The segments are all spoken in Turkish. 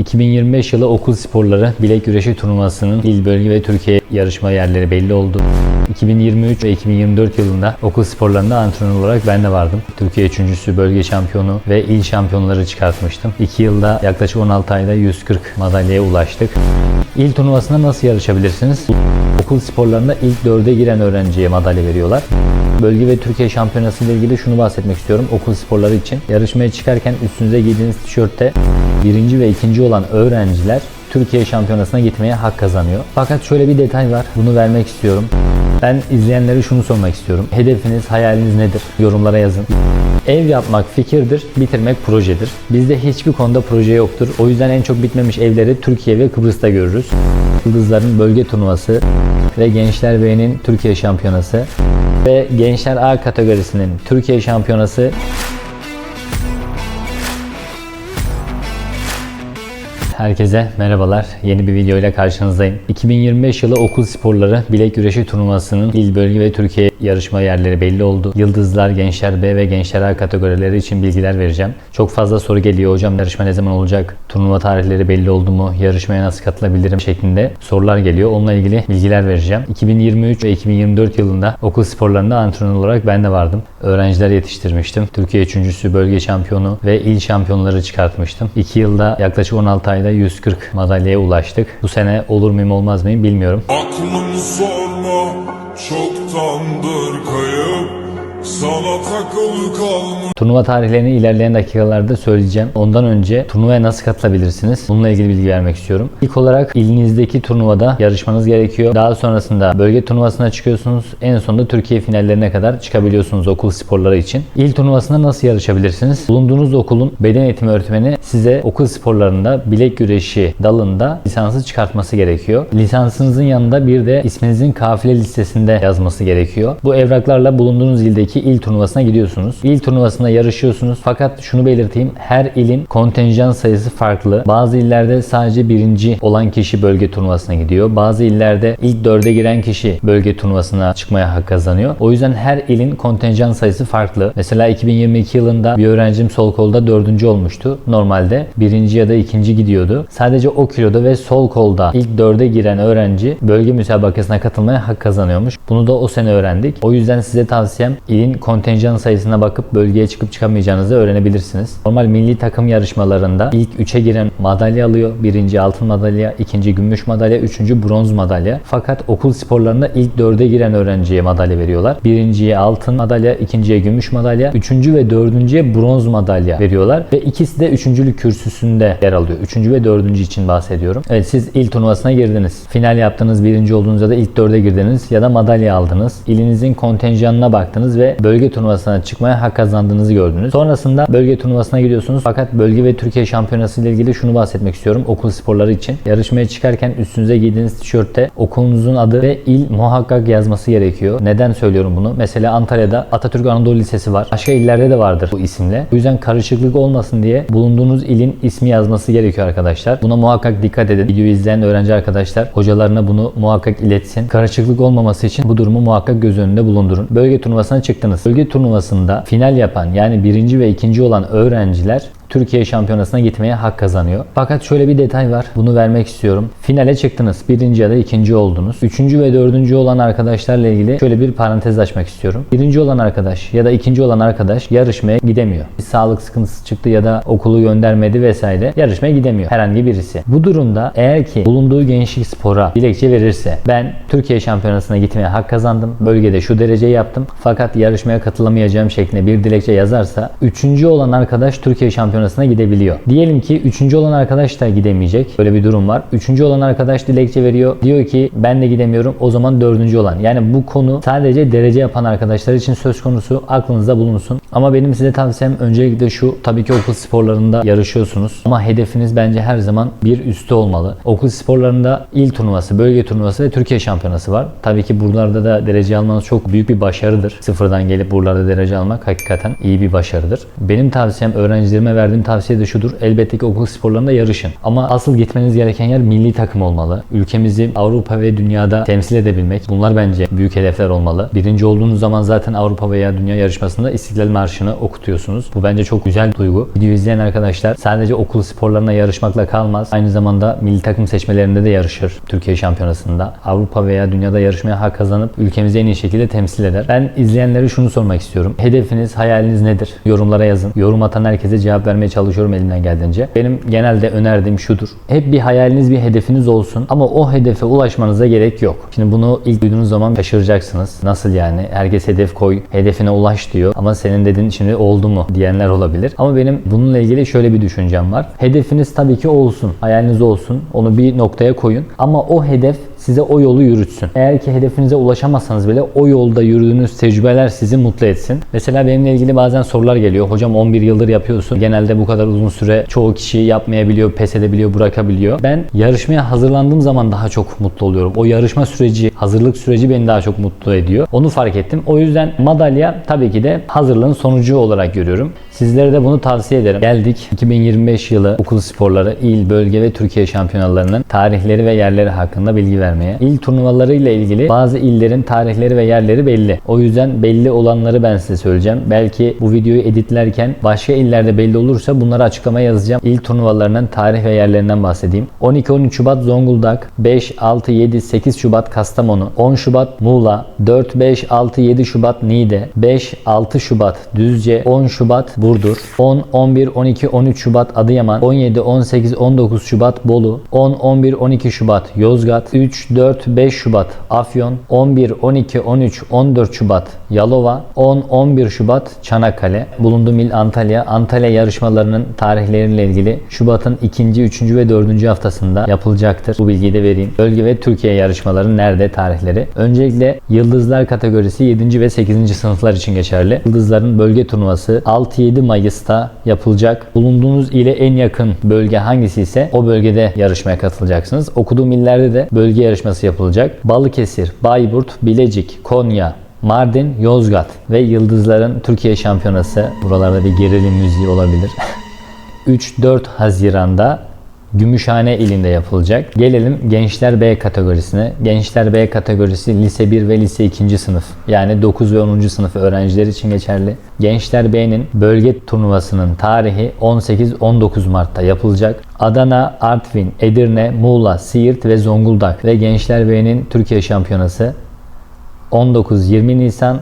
2025 yılı okul sporları bilek güreşi turnuvasının il bölge ve Türkiye yarışma yerleri belli oldu. 2023 ve 2024 yılında okul sporlarında antrenör olarak ben de vardım. Türkiye üçüncüsü, bölge şampiyonu ve il şampiyonları çıkartmıştım. 2 yılda yaklaşık 16 ayda 140 madalyaya ulaştık. İl turnuvasında nasıl yarışabilirsiniz? Okul sporlarında ilk dörde giren öğrenciye madalya veriyorlar. Bölge ve Türkiye şampiyonası ile ilgili şunu bahsetmek istiyorum okul sporları için. Yarışmaya çıkarken üstünüze giydiğiniz tişörtte birinci ve ikinci olan öğrenciler Türkiye şampiyonasına gitmeye hak kazanıyor. Fakat şöyle bir detay var. Bunu vermek istiyorum. Ben izleyenlere şunu sormak istiyorum. Hedefiniz, hayaliniz nedir? Yorumlara yazın. Ev yapmak fikirdir, bitirmek projedir. Bizde hiçbir konuda proje yoktur. O yüzden en çok bitmemiş evleri Türkiye ve Kıbrıs'ta görürüz. Yıldızların bölge turnuvası ve Gençler B'nin Türkiye şampiyonası ve Gençler A kategorisinin Türkiye şampiyonası Herkese merhabalar. Yeni bir video ile karşınızdayım. 2025 yılı okul sporları bilek güreşi turnuvasının il bölge ve Türkiye yarışma yerleri belli oldu. Yıldızlar, Gençler B ve Gençler A kategorileri için bilgiler vereceğim. Çok fazla soru geliyor. Hocam yarışma ne zaman olacak? Turnuva tarihleri belli oldu mu? Yarışmaya nasıl katılabilirim? şeklinde sorular geliyor. Onunla ilgili bilgiler vereceğim. 2023 ve 2024 yılında okul sporlarında antrenör olarak ben de vardım. Öğrenciler yetiştirmiştim. Türkiye üçüncüsü, bölge şampiyonu ve il şampiyonları çıkartmıştım. 2 yılda yaklaşık 16 ayda 140 madalyaya ulaştık. Bu sene olur muyum olmaz mıyım bilmiyorum. Aklım sorma çoktandır kayıp Turnuva tarihlerini ilerleyen dakikalarda söyleyeceğim. Ondan önce turnuvaya nasıl katılabilirsiniz? Bununla ilgili bilgi vermek istiyorum. İlk olarak ilinizdeki turnuvada yarışmanız gerekiyor. Daha sonrasında bölge turnuvasına çıkıyorsunuz. En sonunda Türkiye finallerine kadar çıkabiliyorsunuz okul sporları için. İl turnuvasında nasıl yarışabilirsiniz? Bulunduğunuz okulun beden eğitimi öğretmeni size okul sporlarında bilek güreşi dalında lisansı çıkartması gerekiyor. Lisansınızın yanında bir de isminizin kafile listesinde yazması gerekiyor. Bu evraklarla bulunduğunuz ildeki il turnuvasına gidiyorsunuz. İl turnuvasında yarışıyorsunuz. Fakat şunu belirteyim. Her ilin kontenjan sayısı farklı. Bazı illerde sadece birinci olan kişi bölge turnuvasına gidiyor. Bazı illerde ilk dörde giren kişi bölge turnuvasına çıkmaya hak kazanıyor. O yüzden her ilin kontenjan sayısı farklı. Mesela 2022 yılında bir öğrencim sol kolda dördüncü olmuştu. Normalde birinci ya da ikinci gidiyordu. Sadece o kiloda ve sol kolda ilk dörde giren öğrenci bölge müsabakasına katılmaya hak kazanıyormuş. Bunu da o sene öğrendik. O yüzden size tavsiyem ilin kontenjan sayısına bakıp bölgeye çıkıp çıkamayacağınızı öğrenebilirsiniz. Normal milli takım yarışmalarında ilk 3'e giren madalya alıyor. Birinci altın madalya, ikinci gümüş madalya, üçüncü bronz madalya. Fakat okul sporlarında ilk 4'e giren öğrenciye madalya veriyorlar. Birinciye altın madalya, ikinciye gümüş madalya, üçüncü ve dördüncüye bronz madalya veriyorlar. Ve ikisi de üçüncülük kürsüsünde yer alıyor. Üçüncü ve dördüncü için bahsediyorum. Evet siz il turnuvasına girdiniz. Final yaptınız, birinci olduğunuz ya da ilk dörde girdiniz ya da madalya aldınız. İlinizin kontenjanına baktınız ve bölge turnuvasına çıkmaya hak kazandığınızı gördünüz. Sonrasında bölge turnuvasına gidiyorsunuz. Fakat bölge ve Türkiye şampiyonası ile ilgili şunu bahsetmek istiyorum okul sporları için. Yarışmaya çıkarken üstünüze giydiğiniz tişörtte okulunuzun adı ve il muhakkak yazması gerekiyor. Neden söylüyorum bunu? Mesela Antalya'da Atatürk Anadolu Lisesi var. Başka illerde de vardır bu isimle. O yüzden karışıklık olmasın diye bulunduğunuz ilin ismi yazması gerekiyor arkadaşlar. Buna muhakkak dikkat edin. Videoyu izleyen öğrenci arkadaşlar hocalarına bunu muhakkak iletsin. Karışıklık olmaması için bu durumu muhakkak göz önünde bulundurun. Bölge turnuvasına çıktınız. Bölge turnuvasında final yapan yani birinci ve ikinci olan öğrenciler Türkiye şampiyonasına gitmeye hak kazanıyor. Fakat şöyle bir detay var. Bunu vermek istiyorum. Finale çıktınız. Birinci ya da ikinci oldunuz. Üçüncü ve dördüncü olan arkadaşlarla ilgili şöyle bir parantez açmak istiyorum. Birinci olan arkadaş ya da ikinci olan arkadaş yarışmaya gidemiyor. Bir sağlık sıkıntısı çıktı ya da okulu göndermedi vesaire. Yarışmaya gidemiyor herhangi birisi. Bu durumda eğer ki bulunduğu gençlik spora dilekçe verirse ben Türkiye şampiyonasına gitmeye hak kazandım. Bölgede şu dereceyi yaptım. Fakat yarışmaya katılamayacağım şeklinde bir dilekçe yazarsa üçüncü olan arkadaş Türkiye şampiyonasına gidebiliyor. Diyelim ki üçüncü olan arkadaş da gidemeyecek. Böyle bir durum var. Üçüncü olan arkadaş dilekçe veriyor. Diyor ki ben de gidemiyorum. O zaman dördüncü olan. Yani bu konu sadece derece yapan arkadaşlar için söz konusu. Aklınızda bulunsun. Ama benim size tavsiyem öncelikle şu. Tabii ki okul sporlarında yarışıyorsunuz. Ama hedefiniz bence her zaman bir üstü olmalı. Okul sporlarında il turnuvası, bölge turnuvası ve Türkiye şampiyonası var. Tabii ki buralarda da derece almanız çok büyük bir başarıdır. Sıfırdan gelip buralarda derece almak hakikaten iyi bir başarıdır. Benim tavsiyem öğrencilerime verdiğim verdiğim tavsiye de şudur. Elbette ki okul sporlarında yarışın. Ama asıl gitmeniz gereken yer milli takım olmalı. Ülkemizi Avrupa ve dünyada temsil edebilmek. Bunlar bence büyük hedefler olmalı. Birinci olduğunuz zaman zaten Avrupa veya dünya yarışmasında İstiklal Marşı'nı okutuyorsunuz. Bu bence çok güzel duygu. Video izleyen arkadaşlar sadece okul sporlarına yarışmakla kalmaz. Aynı zamanda milli takım seçmelerinde de yarışır. Türkiye şampiyonasında. Avrupa veya dünyada yarışmaya hak kazanıp ülkemizi en iyi şekilde temsil eder. Ben izleyenlere şunu sormak istiyorum. Hedefiniz, hayaliniz nedir? Yorumlara yazın. Yorum atan herkese cevap vermeye çalışıyorum elimden geldiğince. Benim genelde önerdiğim şudur. Hep bir hayaliniz, bir hedefiniz olsun ama o hedefe ulaşmanıza gerek yok. Şimdi bunu ilk duyduğunuz zaman şaşıracaksınız. Nasıl yani? Herkes hedef koy, hedefine ulaş diyor ama senin dediğin şimdi oldu mu diyenler olabilir. Ama benim bununla ilgili şöyle bir düşüncem var. Hedefiniz tabii ki olsun, hayaliniz olsun. Onu bir noktaya koyun ama o hedef size o yolu yürütsün. Eğer ki hedefinize ulaşamazsanız bile o yolda yürüdüğünüz tecrübeler sizi mutlu etsin. Mesela benimle ilgili bazen sorular geliyor. Hocam 11 yıldır yapıyorsun. Genelde bu kadar uzun süre çoğu kişi yapmayabiliyor, pes edebiliyor, bırakabiliyor. Ben yarışmaya hazırlandığım zaman daha çok mutlu oluyorum. O yarışma süreci, hazırlık süreci beni daha çok mutlu ediyor. Onu fark ettim. O yüzden madalya tabii ki de hazırlığın sonucu olarak görüyorum. Sizlere de bunu tavsiye ederim. Geldik 2025 yılı okul sporları, il, bölge ve Türkiye şampiyonalarının tarihleri ve yerleri hakkında bilgi vermeye. İl turnuvaları ile ilgili bazı illerin tarihleri ve yerleri belli. O yüzden belli olanları ben size söyleyeceğim. Belki bu videoyu editlerken başka illerde belli olursa bunları açıklamaya yazacağım. İl turnuvalarının tarih ve yerlerinden bahsedeyim. 12-13 Şubat Zonguldak, 5, 6, 7, 8 Şubat Kastamonu, 10 Şubat Muğla, 4, 5, 6, 7 Şubat Niğde, 5, 6 Şubat Düzce, 10 Şubat Burdur, 10, 11, 12, 13 Şubat Adıyaman, 17, 18, 19 Şubat Bolu, 10, 11, 12 Şubat Yozgat, 3, 4, 5 Şubat Afyon, 11, 12, 13, 14 Şubat Yalova, 10, 11 Şubat Çanakkale. Bulunduğum il Antalya. Antalya yarışmalarının tarihleriyle ilgili Şubat'ın 2. 3. ve 4. haftasında yapılacaktır. Bu bilgiyi de vereyim. Bölge ve Türkiye yarışmaları nerede tarihleri? Öncelikle Yıldızlar kategorisi 7. ve 8. sınıflar için geçerli. Yıldızların bölge turnuvası 6-7 Mayıs'ta yapılacak. Bulunduğunuz ile en yakın bölge hangisi ise o bölgede yarışmaya katılacaksınız. Okuduğum illerde de bölge yarışması yapılacak. Balıkesir, Bayburt, Bilecik, Konya, Mardin, Yozgat ve Yıldızların Türkiye Şampiyonası. Buralarda bir gerilim müziği olabilir. 3-4 Haziran'da Gümüşhane ilinde yapılacak. Gelelim Gençler B kategorisine. Gençler B kategorisi lise 1 ve lise 2. sınıf. Yani 9 ve 10. sınıf öğrencileri için geçerli. Gençler B'nin bölge turnuvasının tarihi 18-19 Mart'ta yapılacak. Adana, Artvin, Edirne, Muğla, Siirt ve Zonguldak ve Gençler B'nin Türkiye Şampiyonası 19-20 Nisan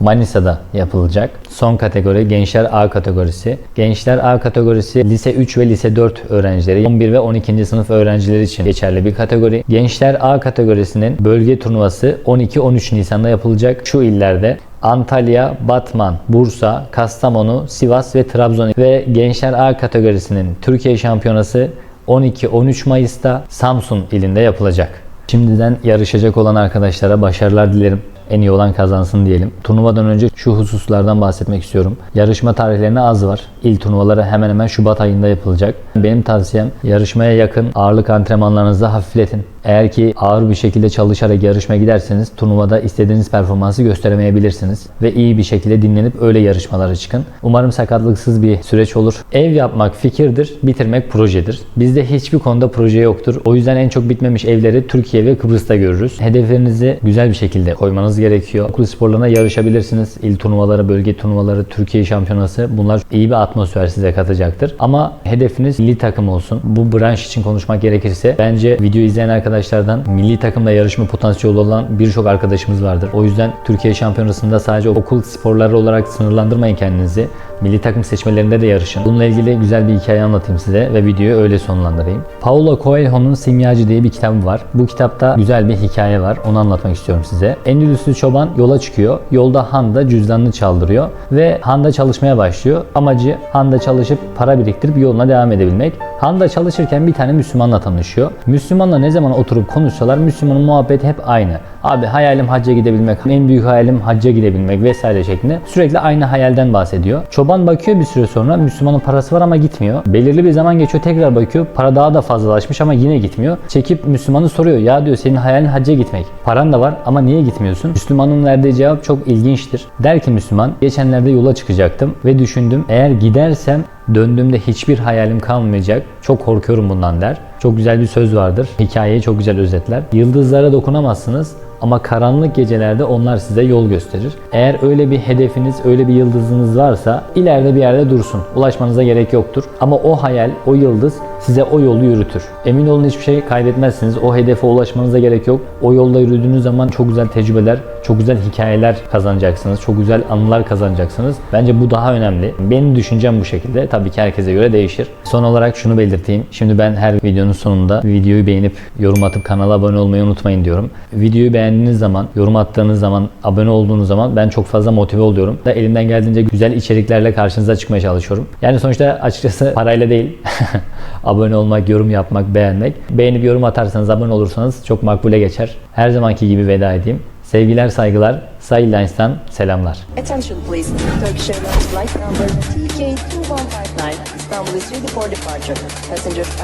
Manisa'da yapılacak. Son kategori Gençler A kategorisi. Gençler A kategorisi lise 3 ve lise 4 öğrencileri, 11 ve 12. sınıf öğrencileri için geçerli bir kategori. Gençler A kategorisinin bölge turnuvası 12-13 Nisan'da yapılacak. Şu illerde Antalya, Batman, Bursa, Kastamonu, Sivas ve Trabzon ve Gençler A kategorisinin Türkiye Şampiyonası 12-13 Mayıs'ta Samsun ilinde yapılacak. Şimdiden yarışacak olan arkadaşlara başarılar dilerim. En iyi olan kazansın diyelim. Turnuvadan önce şu hususlardan bahsetmek istiyorum. Yarışma tarihlerine az var. İl turnuvaları hemen hemen Şubat ayında yapılacak. Benim tavsiyem yarışmaya yakın ağırlık antrenmanlarınızı hafifletin. Eğer ki ağır bir şekilde çalışarak yarışmaya giderseniz turnuvada istediğiniz performansı gösteremeyebilirsiniz. Ve iyi bir şekilde dinlenip öyle yarışmalara çıkın. Umarım sakatlıksız bir süreç olur. Ev yapmak fikirdir, bitirmek projedir. Bizde hiçbir konuda proje yoktur. O yüzden en çok bitmemiş evleri Türkiye ve Kıbrıs'ta görürüz. Hedeflerinizi güzel bir şekilde koymanız gerekiyor. Okul sporlarına yarışabilirsiniz. İl turnuvaları, bölge turnuvaları, Türkiye şampiyonası bunlar iyi bir atmosfer size katacaktır. Ama hedefiniz milli takım olsun. Bu branş için konuşmak gerekirse bence video izleyen arkadaşlardan milli takımda yarışma potansiyeli olan birçok arkadaşımız vardır. O yüzden Türkiye şampiyonasında sadece okul sporları olarak sınırlandırmayın kendinizi. Milli takım seçmelerinde de yarışın. Bununla ilgili güzel bir hikaye anlatayım size ve videoyu öyle sonlandırayım. Paulo Coelho'nun Simyacı diye bir kitabı var. Bu kitapta güzel bir hikaye var. Onu anlatmak istiyorum size. Endülüslü çoban yola çıkıyor. Yolda Handa cüzdanını çaldırıyor ve Handa çalışmaya başlıyor. Amacı Handa çalışıp para biriktirip yoluna devam edebilmek. Handa çalışırken bir tane Müslümanla tanışıyor. Müslümanla ne zaman oturup konuşsalar Müslümanın muhabbeti hep aynı. Abi hayalim hacca gidebilmek, en büyük hayalim hacca gidebilmek vesaire şeklinde sürekli aynı hayalden bahsediyor. Çoban bakıyor bir süre sonra Müslümanın parası var ama gitmiyor. Belirli bir zaman geçiyor tekrar bakıyor para daha da fazlalaşmış ama yine gitmiyor. Çekip Müslümanı soruyor ya diyor senin hayalin hacca gitmek. Paran da var ama niye gitmiyorsun? Müslümanın verdiği cevap çok ilginçtir. Der ki Müslüman geçenlerde yola çıkacaktım ve düşündüm eğer gidersem döndüğümde hiçbir hayalim kalmayacak. Çok korkuyorum bundan der. Çok güzel bir söz vardır. Hikayeyi çok güzel özetler. Yıldızlara dokunamazsınız ama karanlık gecelerde onlar size yol gösterir. Eğer öyle bir hedefiniz, öyle bir yıldızınız varsa ileride bir yerde dursun. Ulaşmanıza gerek yoktur. Ama o hayal, o yıldız size o yolu yürütür. Emin olun hiçbir şey kaybetmezsiniz. O hedefe ulaşmanıza gerek yok. O yolda yürüdüğünüz zaman çok güzel tecrübeler, çok güzel hikayeler kazanacaksınız. Çok güzel anılar kazanacaksınız. Bence bu daha önemli. Benim düşüncem bu şekilde. Tabii ki herkese göre değişir. Son olarak şunu belirteyim. Şimdi ben her videonun sonunda videoyu beğenip yorum atıp kanala abone olmayı unutmayın diyorum. Videoyu beğendiğiniz zaman, yorum attığınız zaman, abone olduğunuz zaman ben çok fazla motive oluyorum. Da elimden geldiğince güzel içeriklerle karşınıza çıkmaya çalışıyorum. Yani sonuçta açıkçası parayla değil. abone olmak, yorum yapmak, beğenmek. Beğenip yorum atarsanız, abone olursanız çok makbule geçer. Her zamanki gibi veda edeyim. Sevgiler, saygılar. Sahil Lines'tan selamlar. Attention please. Turkish Airlines flight number TK2159 Istanbul is ready for departure. Passengers are